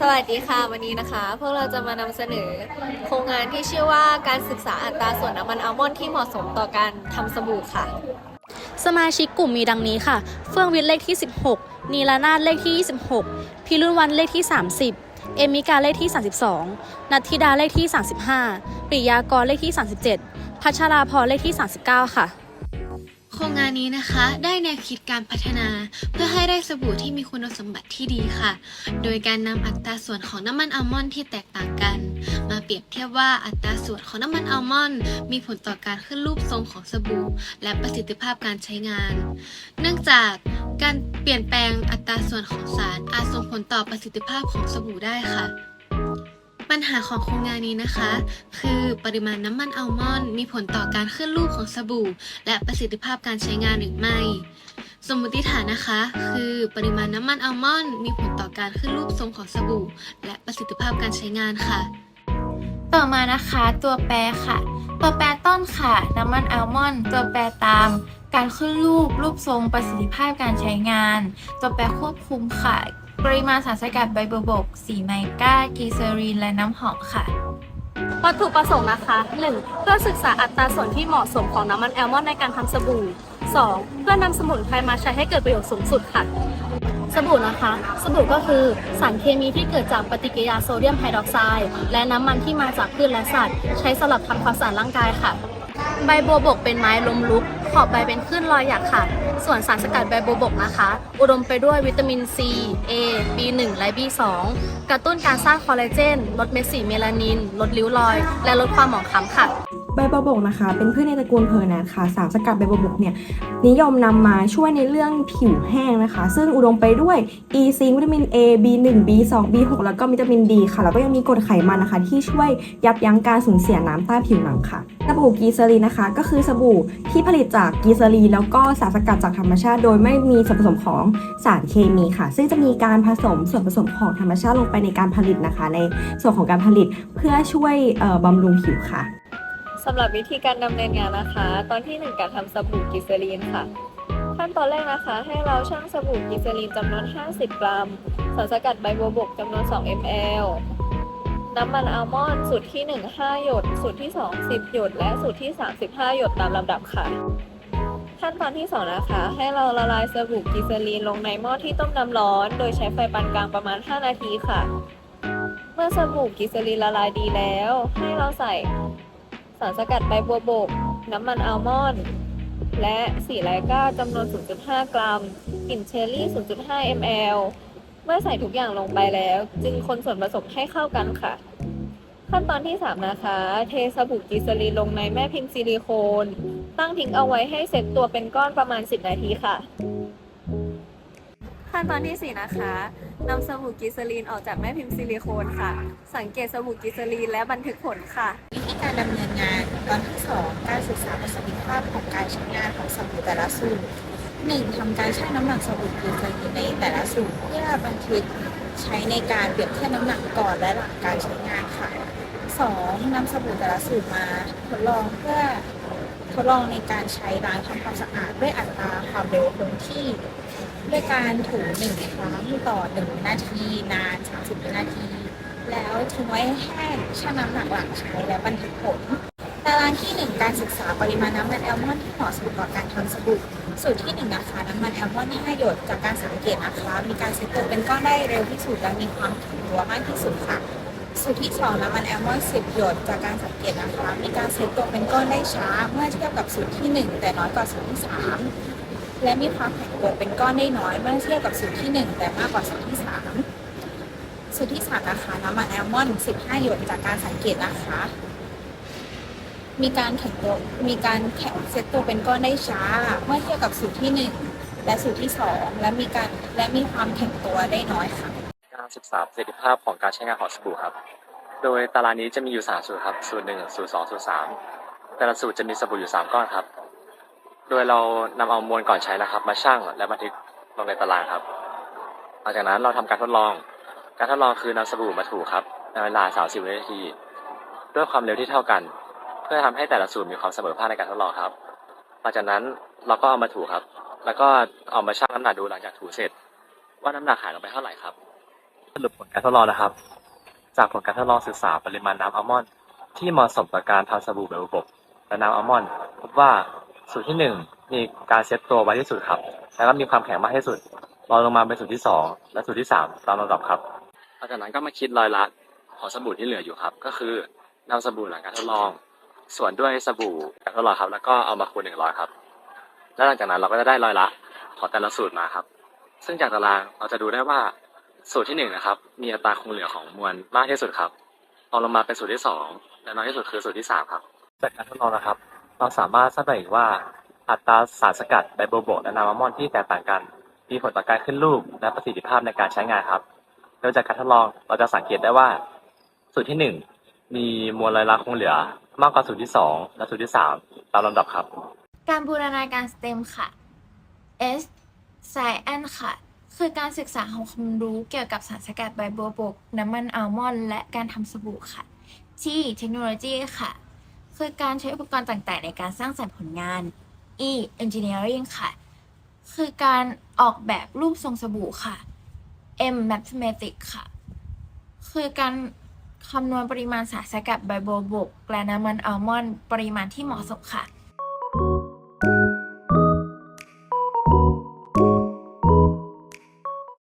สวัสดีค่ะวันนี้นะคะ พวกเราจะมานำเสนอ โครงงานที่ชื่อว่าการศึกษาอัตราส่วนน้ำมันอัลมอนด์ที่เหมาะสมต่อการทำสบู่ค่ะ สมาชิกกลุ่มมีดังนี้ค่ะ เฟื่องวิทย์เลขที่ 16 นีลานาถเลขที่ 26 พิรุณวันเลขที่ 30 เอมิกาเลขที่ 32 นัทธิดาเลขที่ 35ปริยากรเลขที่ 37 พัชราพรเลขที่ 39 ค่ะ โครงงานนี้นะคะได้แนวคิดการพัฒนา เพื่อให้ได้สบู่ที่มีคุณสมบัติที่ดีค่ะ โดยการนำอัตราส่วนของน้ำมันอัลมอนด์ที่แตกต่างกัน มาเปรียบเทียบว่าอัตราส่วนของน้ำมันอัลมอนด์มีผลต่อการขึ้นรูปทรงของสบู่ และประสิทธิภาพการใช้งาน เนื่องจากการเปลี่ยนแปลงอัตราส่วนของสารอาจส่งผลต่อประสิทธิภาพของสบู่ได้ค่ะ ปัญหาของโครงงานนี้นะคะ คือปริมาณน้ำมันอัลมอนด์มีผลต่อการขึ้นรูปของสบู่ และประสิทธิภาพการใช้งานหรือไม่ สมมติฐานนะคะ คือปริมาณน้ำมันอัลมอนด์มีผลต่อการขึ้นรูปทรงของสบู่ และประสิทธิภาพการใช้งานค่ะ ต่อมานะคะตัวแปรค่ะ ตัวแปรต้นค่ะ น้ำมันอัลมอนด์ตัวแปรตามการขึ้นรูปรูปทรงประสิทธิภาพการใช้งาน ตัวแปรควบคุมค่ะ ปริมาณสารสกัดใบบัวบก สีไมก้า กีเซอรีน และน้ำหอมค่ะ วัตถุประสงค์นะคะ 1. เพื่อศึกษาอัตราส่วนที่เหมาะสมของน้ำมันแอลมอนด์ในการทำสบู่ 2. เพื่อนำสมุนไพรมาใช้ให้เกิดประโยชน์สูงสุดค่ะ สบู่นะคะ สบู่ก็คือสารเคมีที่เกิดจากปฏิกิริยาโซเดียมไฮดรอกไซด์และน้ำมันที่มาจากพืชและสัตว์ ใช้สำหรับทำความสะอาดร่างกายค่ะ ใบบัวบกเป็นไม้ลมลุก ขอบใบเป็นคลื่นลอยหยักค่ะ ส่วนสารสกัดใบบัวบกนะคะ อุดมไปด้วยวิตามิน C A B1 และ B2 กระตุ้นการสร้างคอลลาเจน ลดเม็ดสีเมลานิน ลดริ้วรอย และลดความหมองคล้ำค่ะ ใบบัวบกนะคะ เป็นพืชในตระกูลเพอร์นทค่ะ สารสกัดใบบัวบกเนี่ยนิยมนำมาช่วยในเรื่องผิวแห้งนะคะ ซึ่งอุดมไปด้วย e ซิงวิตามิน A B1 B2 B6 แล้วก็วิตามิน D ค่ะ แล้วก็ยังมีกรดไขมันนะคะ ที่ช่วยยับยั้งการสูญเสียน้ำใต้ผิวหนังค่ะสบู่กีเซอรีนะคะ ก็คือสบู่ที่ผลิตจากกีเซอรีแล้วก็สารสกัดจากธรรมชาติ โดยไม่มีส่วนผสมของสารเคมีค่ะ ซึ่งจะมีการผสมส่วนผสมของธรรมชาติลงไปในการผลิตนะคะ ในส่วนของการผลิตเพื่อช่วยบำรุงผิวค่ะ สำหรับวิธีการดำเนินงานนะคะ ตอนที่ 1 การทำสบู่กิเซรีนค่ะ ขั้นตอนแรกนะคะ ให้เราชั่งสบู่กิเซรีนจำนวน 50 กรัม สารสกัดใบบัวบกจำนวน 2 ml น้ำมันอัลมอนด์สูตรที่ 1 5 หยด สูตรที่ 2 10 หยด และสูตรที่ 35 หยดตามลำดับค่ะ ขั้นตอนที่ 2 นะคะ ให้เราละลายสบู่กิเซรีนลงในหม้อที่ต้มน้ำร้อน โดยใช้ไฟปานกลางประมาณ 5 นาทีค่ะ เมื่อสบู่กิเซรีนละลายดีแล้ว ให้เราใส่ สารสกัดใบบัวบก น้ำมันอัลมอนด์ และสีไลก้าจำนวน 0.5 กรัม กลิ่นเชอร์รี่ 0.5 ml เมื่อใส่ทุกอย่างลงไปแล้ว จึงคนส่วนผสมให้เข้ากันค่ะ ขั้นตอนที่ 3 นะคะ เทสบู่กิสลีนลงในแม่พิมพ์ซิลิโคน ตั้งทิ้งเอาไว้ให้เซ็ตตัวเป็นก้อนประมาณ 10 นาทีค่ะ ขั้นตอนที่ 4 นะคะนำสบู่กิสลีนออกจากแม่พิมพ์ซิลิโคนค่ะ สังเกตสบู่กิสลีนและบันทึกผลค่ะ วิธีการดำเนินงานตอนที่ 2 การศึกษาประสิทธิภาพของการใช้งานของสบู่แต่ละสูตร 1. ทำการชั่งน้ำหนักสบู่กินไซนีในแต่ละสูตรเพื่อบันทึกใช้ในการเปรียบเทียบน้ำหนักก่อนและหลังการใช้งานค่ะ 2. นำสบู่แต่ละสูตรมาทดลองเพื่อทดลองในการใช้ล้างทำความสะอาดด้วยอัตราความเร็วคงที่ ด้วยการถูหนึ่งครั้งต่อหนึ่งนาทีนาน30วินาที แล้วทิ้งไว้ให้แห้งชั่งน้ำหนักหลังใช้และบันทึกผลตารางที่ 1 การศึกษาปริมาณน้ำมันแอลมอนที่เหมาะสมต่อการทำสบู่สูตรที่1นะคะน้ำมันแอลมอนด์5หยดจากการสังเกตนะคะมีการเซตตัวเป็นก้อนได้เร็วที่สุดและมีความแข็งตัวมากที่สุดค่ะสูตรที่2น้ำมันแอลมอนด์10หยดจากการสังเกตนะคะมีการเซตตัวเป็นก้อนได้ช้าเมื่อเทียบกับสูตรที่ 1 แต่น้อยกว่าสูตรที่ 3 และมีความแข็งตัวเป็นก้อนได้น้อยเมื่อเทียบกับสูตรที่ 1 แต่มากกว่าสูตรที่ 3 สูตรที่3นะคะน้ำมันแอลมอนด์15 หยดจากการสังเกตนะคะ มีการแข็งตัวมีการแข็งเซตตัวเป็นก้อนได้ช้า เมื่อเทียบกับสูตรที่ 1 และสูตรที่ 2 และมีการและมีความแข็งตัวได้น้อยค่ะการศึกษาประสิทธิภาพของการใช้งานของสบู่ครับ โดยตารางนี้จะมีอยู่3สูตรครับ สูตร1สูตร2สูตร3แต่ละสูตรจะมีสบู่อยู่ 3 ก้อนครับ โดยเรานำเอามวลก่อนใช้นะครับ มาชั่งและบันทึกลงในตารางครับ หลังจากนั้นเราทำการทดลอง การทดลองคือนำสบู่มาถูครับในเวลา 30 วินาที ด้วยความเร็วที่เท่ากัน เพื่อทำให้แต่ละสูตรมีความเสมอภาคในการทดลองครับ หลังจากนั้นเราก็เอามาถูครับ แล้วก็เอามาชั่งน้ำหนักดูหลังจากถูเสร็จ ว่าน้ำหนักหายลงไปเท่าไหร่ครับ สรุปผลการทดลองนะครับ จากผลการทดลองศึกษาปริมาณน้ำอัลมอนด์ที่เหมาะสมต่อการทำสบู่แบบระบบและน้ำอัลมอนด์พบว่า สูตรที่หนึ่งมีการเซ็ตตัวไว้ที่สุดครับ แล้วก็มีความแข็งมากที่สุดรองลงมาเป็นสูตรที่สองและสูตรที่สามตามลำดับครับหลังจากนั้นก็มาคิดรอยละของสบู่ที่เหลืออยู่ครับ ก็คือนำสบู่หลังการทดลอง ส่วนด้วยสบู่การทดลองครับ แล้วก็เอามาคูณหนึ่งร้อยครับ แล้วหลังจากนั้นเราก็จะได้รอยละของแต่ละสูตรมาครับ ซึ่งจากตารางเราจะดูได้ว่าสูตรที่หนึ่งนะครับ มีอัตราคงเหลือของมวลมากที่สุดครับรองลงมาเป็นสูตรที่สองและน้อยที่สุดคือสูตรที่สามครับจากการทดลองนะครับ เราสามารถทราบได้อีกว่า อัตราสารสกัดไดโบโบและน้ำอัลมอนด์ที่แตกต่างกัน มีผลต่อการขึ้นรูปและประสิทธิภาพในการใช้งานครับโดยจากการทดลองเราจะสังเกตได้ว่า สูตรที่หนึ่งมีมวลรอยละคงเหลือ มากกว่าสูตรที่สองและสูตรที่สามตามลำดับครับ การบูรณาการ STEM ค่ะ S Science ค่ะ คือการศึกษาของความรู้เกี่ยวกับสารสกัดใบบัวบก น้ำมันอัลมอนด์และการทำสบู่ค่ะ T Technology ค่ะ คือการใช้อุปกรณ์ต่างๆ ในการสร้างสรรค์ผลงาน E Engineering ค่ะ คือการออกแบบรูปทรงสบู่ค่ะ M Mathematics ค่ะ คือการคำนวณปริมาณสารสกัดใบบัวบกและน้ำมันอัลมอนด์ปริมาณที่เหมาะสมค่ะ